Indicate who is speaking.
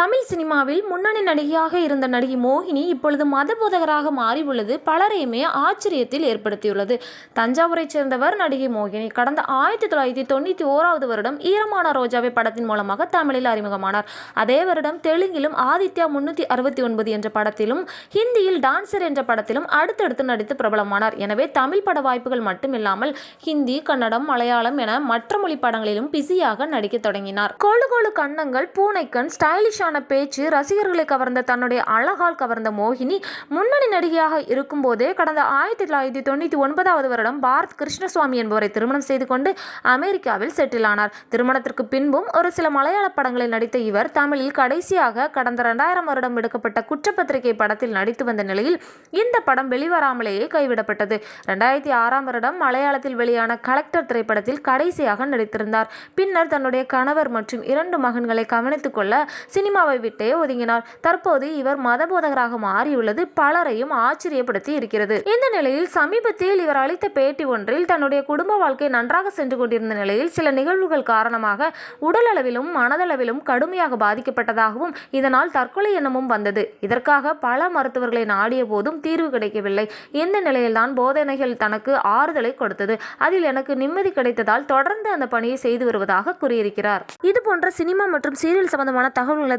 Speaker 1: தமிழ் சினிமாவில் முன்னணி நடிகையாக இருந்த நடிகை மோகினி இப்பொழுது மதபோதகராக மாறியுள்ளது. பலரையுமே ஆச்சரியத்தில் ஏற்படுத்தியுள்ளது. தஞ்சாவூரைச் சேர்ந்தவர் நடிகை மோகினி. கடந்த ஆயிரத்தி தொள்ளாயிரத்தி தொண்ணூற்றி ஓராவது வருடம் ஈரமான ரோஜாவை படத்தின் மூலமாக தமிழில் அறிமுகமானார். அதே வருடம் தெலுங்கிலும் ஆதித்யா முன்னூற்றி அறுபத்தி ஒன்பது என்ற படத்திலும் ஹிந்தியில் டான்சர் என்ற படத்திலும் அடுத்தடுத்து நடித்து பிரபலமானார். எனவே தமிழ் பட வாய்ப்புகள் மட்டுமில்லாமல் ஹிந்தி கன்னடம் மலையாளம் என மற்ற மொழி படங்களிலும் பிஸியாக நடிக்க தொடங்கினார். கோலு கோலு கண்ணங்கள் பூனைக்கண் ஸ்டைலிஷான பேச்சு ரசிகர்களை கவர்ந்த தன்னுடைய அழகால் கவர்ந்த மோகினி முன்னணி நடிகையாக இருக்கும்போதே கடந்த ஆயிரத்தி தொள்ளாயிரத்தி தொண்ணூற்றி ஒன்பதாவது வருடம் பாரத் கிருஷ்ணசுவாமி என்பவரை திருமணம் செய்து கொண்டு அமெரிக்காவில் செட்டில் ஆனார். திருமணத்திற்கு பின்பும் ஒரு சில மலையாள படங்களில் நடித்த இவர் தமிழில் கடைசியாக கடந்த ரெண்டாயிரம் வருடம் எடுக்கப்பட்ட குற்றப்பத்திரிகை படத்தில் நடித்து வந்த நிலையில் இந்த படம் வெளிவராமலேயே கைவிடப்பட்டது. ரெண்டாயிரத்தி ஆறாம் வருடம் மலையாளத்தில் வெளியான கலெக்டர் திரைப்படத்தில் கடைசியாக நடித்திருந்தார். பின்னர் தன்னுடைய கணவர் மற்றும் இரண்டு மகன்களை கவனித்துக் கொள்ள சினிமாவை விட்டே ஒதுங்கினார். தற்போது இவர் மதபோதகராக மாறியுள்ளது பலரையும் ஆச்சரியப்படுத்தி இருக்கிறது. இந்த நிலையில் சமீபத்தில் இவர் அளித்த பேட்டி ஒன்றில் தன்னுடைய குடும்ப வாழ்க்கை நன்றாக சென்று கொண்டிருந்த நிலையில் சில நிகழ்வுகள் காரணமாக உடலளவிலும் மனதளவிலும் கடுமையாக பாதிக்கப்பட்டதாகவும் இதனால் தற்கொலை எண்ணமும் வந்தது. இதற்காக பல மருத்துவர்களை நாடிய போதும் தீர்வு கிடைக்கவில்லை. இந்த நிலையில்தான் போதனைகள் தனக்கு ஆறுதலை கொடுத்தது. அதில் எனக்கு நிம்மதி கிடைத்ததால் தொடர்ந்து அந்த பணியை செய்து வருவதாக கூறியிருக்கிறார். இது போன்ற சினிமா மற்றும் சீரியல் சம்பந்தமான தகவல்களை